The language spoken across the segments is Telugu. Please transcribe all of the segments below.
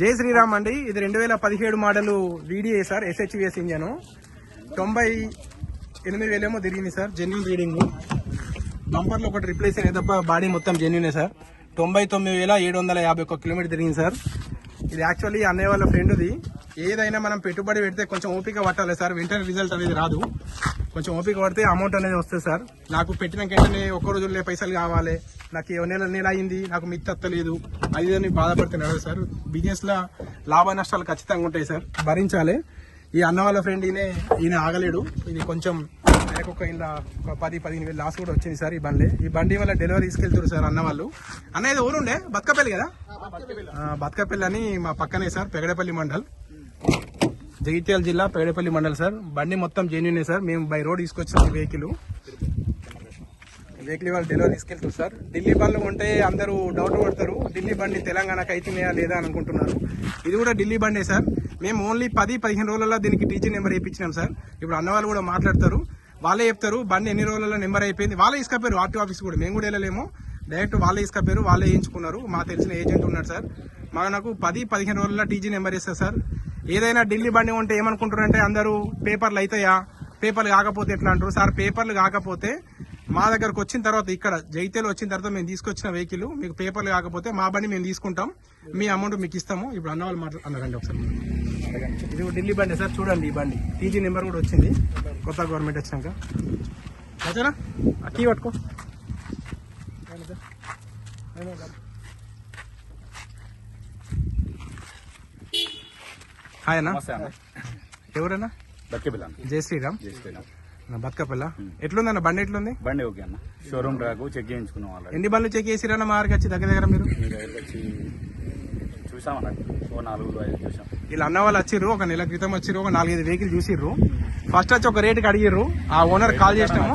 జై శ్రీరామ్ అండి. ఇది రెండు వేల పదిహేడు model video sir SHVS engine తొంభై ఎనిమిది వేలేమో తిరిగింది సార్ జెన్యున్ రీడింగ్ బంపర్లో ఒకటి రిప్లేస్ అయిన తప్ప బాడీ మొత్తం జెన్యునే సార్. తొంభై తొమ్మిది వేల ఏడు వందల యాభై ఒక్క కిలోమీటర్ తిరిగింది సార్. ఇది యాక్చువల్లీ అన్నయ్య వాళ్ళ ఫ్రెండ్ది ఏదైనా మనం పెట్టుబడి పెడితే కొంచెం ఓపిక పట్టాలి సార్. వెంటనే రిజల్ట్ అనేది రాదు. కొంచెం ఓపిక పడితే అమౌంట్ అనేది వస్తుంది సార్. నాకు పెట్టిన వెంటనే ఒక్క రోజుల్లో పైసలు కావాలి. నాకు ఏ నెల నెల అయింది నాకు మిత్తి అత్తలేదు. అది అని బాధపడుతున్నాడు సార్. బిజినెస్లో లాభ నష్టాలు ఖచ్చితంగా ఉంటాయి సార్. భరించాలి. ఈ అన్న వాళ్ళ ఫ్రెండ్ ఈయన ఈయన ఆగలేడు. ఇది కొంచెం ఆయనకు ఒక ఇలా ఒక పది పదిహేను వేలు లాస్ కూడా వచ్చింది సార్ ఈ బండి ఈ బండి వల్ల డెలివరీ తీసుకెళ్తారు సార్ అన్న వాళ్ళు. అన్న ఇది ఊరుండే బతకపల్లి కదా? బతకపల్లి అని మా పక్కనే సార్ పెగడపల్లి మండల్. జగిత్యాల జిల్లా పేడపల్లి మండల్ సార్. బండి మొత్తం జెన్యునే సార్. మేము బై రోడ్ తీసుకొచ్చిన వెహికల్ వెహికల్ వాళ్ళు డెలివరీ తీసుకెళ్తారు సార్. ఢిల్లీ బండ్లు ఉంటే అందరూ డౌట్ పడతారు. ఢిల్లీ బండి తెలంగాణకు అయితున్నాయా లేదా అని అనుకుంటున్నారు. ఇది కూడా ఢిల్లీ బండే సార్. మేము ఓన్లీ పది పదిహేను రోజులలో దీనికి టీచర్ నెంబర్ వేయించినాం సార్. ఇప్పుడు అన్న వాళ్ళు కూడా మాట్లాడతారు. వాళ్ళే చెప్తారు బండి ఎన్ని రోజులలో నెంబర్ అయిపోయింది. వాళ్ళే ఇసుకపోయారు ఆర్టీ ఆఫీస్ కూడా. మేము కూడా వెళ్ళలేము. డైరెక్ట్ వాళ్ళే ఇసుకపోయారు వాళ్ళే వేయించుకున్నారు. మా తెలిసిన ఏజెంట్ ఉన్నాడు సార్. మనకు పది పదిహేను రోజుల్లో టీజీ నెంబర్ ఇస్తారు సార్. ఏదైనా ఢిల్లీ బండి ఉంటే ఏమనుకుంటారంటే అందరూ పేపర్లు అవుతాయా పేపర్లు కాకపోతే ఎట్లా అంటారు? సార్ పేపర్లు కాకపోతే మా దగ్గరకు వచ్చిన తర్వాత ఇక్కడ జైతేలు వచ్చిన తర్వాత మేము తీసుకొచ్చిన వెహికల్ మీకు పేపర్లు కాకపోతే మా బండి మేము తీసుకుంటాం. మీ అమౌంట్ మీకు ఇస్తాము. ఇప్పుడు అన్న వాళ్ళు మాట్లా అన్నారండి ఒకసారి. ఇది ఢిల్లీ బండి సార్ చూడండి ఈ బండి. టీజీ నెంబర్ కూడా వచ్చింది. కొత్త గవర్నమెంట్ వచ్చినాక. ఓకేనా కీ పట్టుకో. హాయ్ అన్న. అన్న. ఎవరన్నా? బతికేపిల్ల అన్న. జై శ్రీరామ్. చేసుకున్నాం నా బతకపల్ల? ఎట్లుందన్న బండి ఎట్లుంది? బండి ఓకే అన్న. షోరూమ్ ట్రాక్ చెక్ చేయించుకున్నాం ఆల్రెడీ. ఎన్ని బండ్లు చెక్ చేసిరన్న మా వారికి వచ్చి దగ్గర దగ్గర మీరు? దగ్గరికి వచ్చి చూసాం అన్న. ఓ నాలుగు ఐదు చూసాం. వీళ్ళు అన్న వాళ్ళు వచ్చిర్రు ఒక నెల క్రితం వచ్చిర్రు ఒక నాలుగైదు వెహికల్ చూసిర్రు. ఫస్ట్ వచ్చి ఒక రేటుకి అడిగిర్రు. ఆ ఓనర్ కాల్ చేసినాము.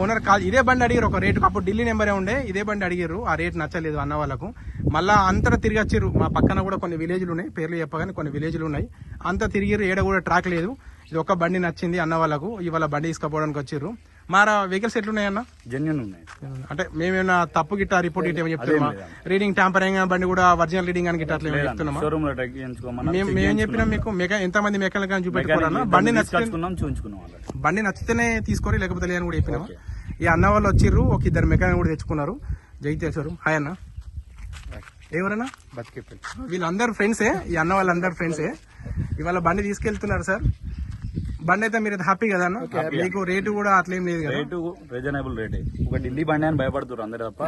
ఓనర్ కాల్ ఇదే బండి అడిగారు ఒక రేటు అప్పుడు ఢిల్లీ నెంబరే ఉండే ఇదే బండి అడిగారు. ఆ రేట్ నచ్చలేదు అన్న వాళ్ళకు. మళ్ళా అంతటా తిరిగి మా పక్కన కూడా కొన్ని విలేజ్లు ఉన్నాయి పేర్లు చెప్పగానే కొన్ని విలేజ్లు ఉన్నాయి. అంతా తిరిగిర్రు ఏడ కూడా ట్రాక్ లేదు. ఇది ఒక బండి నచ్చింది అన్న వాళ్ళకు ఇవాళ బండి తీసుకుపోవడానికి వచ్చారు. మారా వెహికల్స్ ఎట్లున్నాయన్న జెన్యున్ ఉన్నాయి. అంటే మేమేమైనా తప్పు గిట్ట రిపోర్ట్ గిట్ట చెప్తున్నామా? అదేం రీడింగ్ ట్యాంపరింగ్ బండి కూడా ఒరిజినల్ రీడింగ్ అని గిట్ట అట్లా చెప్తున్నామా? షోరూమ్లో మేము మేమేం చెప్పినాం మీకు మెకా ఎంత మంది మెకానిక్ అని చూపెట్టుకోవాలన్నా బండి నచ్చితే తీసుకొచ్చుకున్నాం చూపించుకున్నాం బండి నచ్చితేనే తీసుకోరు లేకపోతే లేదని కూడా చెప్పినాము ఈ అన్న వాళ్ళు వచ్చిర్రు ఒక ఇద్దరు మెకానిక్ కూడా తెచ్చుకున్నారు. షోరూమ్ హాయ్ అన్న. ఎవరన్నా? బతికేపిల్ల వీళ్ళందరూ ఫ్రెండ్సే ఈ అన్న వాళ్ళందరూ ఫ్రెండ్సే ఇవాళ బండి తీసుకెళ్తున్నారు సార్. బండి అయితే మీరు హ్యాపీ కదా అన్న? మీకు రేటు కూడా అట్లేం లేదు కదా? రేటు రీజనబుల్ రేటే ఒక ఢిల్లీ బండి అని భయపడుతున్నారు అందరు తప్ప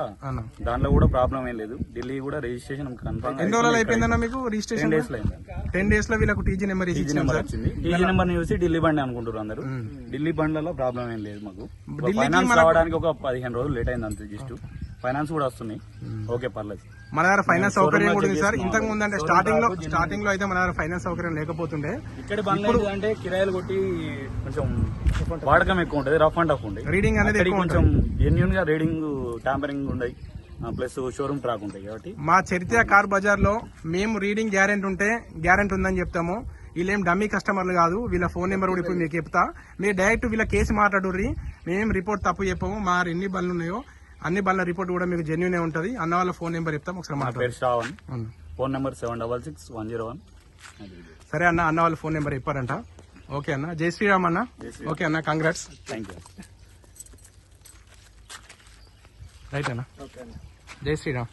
దాంట్లో కూడా ప్రాబ్లం ఏం లేదు. ఢిల్లీ కూడా రిజిస్ట్రేషన్ కన్ఫర్మ్ ఎన్ని రోజులు అయిపోయిందన్న మీకు రిజిస్ట్రేషన్ డేస్లో టెన్ డేస్లో వీళ్ళకు టీజీ నెంబర్ టీజీ నెంబర్ వచ్చింది. టీజీ నెంబర్ చూసి ఢిల్లీ బండి అనుకుంటారు అందరూ. ఢిల్లీ బండ్లలో ప్రాబ్లం ఏం లేదు మాకు. ఫైనాన్స్ రావడానికి ఒక పదిహేను రోజులు లేట్ అయింది అంతే జస్ట్ ఫైనాన్స్ కూడా వస్తున్నాయి. ఓకే పర్లేదు. మన దగ్గర ఫైనాన్స్ సౌకర్యం కూడా ఉంది సార్. ఇంతకు ముందు అంటే స్టార్టింగ్లో స్టార్టింగ్లో అయితే మన దగ్గర ఫైనాన్స్ సౌకర్యం లేకపోతుండే. ఇక్కడ బండ్లు అంటే కిరాయిలు కొట్టి కొంచెం వాడకం ఎక్కువ ఉంటుంది రఫ్ అండ్ టఫ్ ఉంటాయి రీడింగ్ అనేది కొంచెం జెన్యున్గా రీడింగ్ టాంపరింగ్ ఉండయి ప్లస్ షోరూమ్ ట్రాక్ ఉంటాయి కాబట్టి. మా చరిత్ర కార్ బజార్లో మేము రీడింగ్ గ్యారెంటీ ఉంటే గ్యారెంటీ ఉందని చెప్తాము. వీళ్ళేం డమ్మీ కస్టమర్లు కాదు. వీళ్ళ ఫోన్ నెంబర్ కూడా ఇప్పుడు మీకు చెప్తా. మీరు డైరెక్ట్ వీళ్ళ కేసు మాట్లాడుర్రి. మేము రిపోర్ట్ తప్పు చెప్పము. మా ఎన్ని బండ్లు ఉన్నాయో. అన్ని బండ్ల రిపోర్ట్ కూడా మీకు జెన్యునే ఉంటది. అన్న వాళ్ళ ఫోన్ నెంబర్ చెప్తాం ఒకసారి నా మాట్లాడు పేరు శ్రావణ్. అవును. Phone number seven double six one zero one. సరే అన్న అన్న వాళ్ళ ఫోన్ నెంబర్ చెప్పారంట. ఓకే అన్న. జై శ్రీరామ్ అన్న. ఓకే అన్న కంగ్రాట్స్ థ్యాంక్ యూ రైట్ అన్న. జై శ్రీరామ్.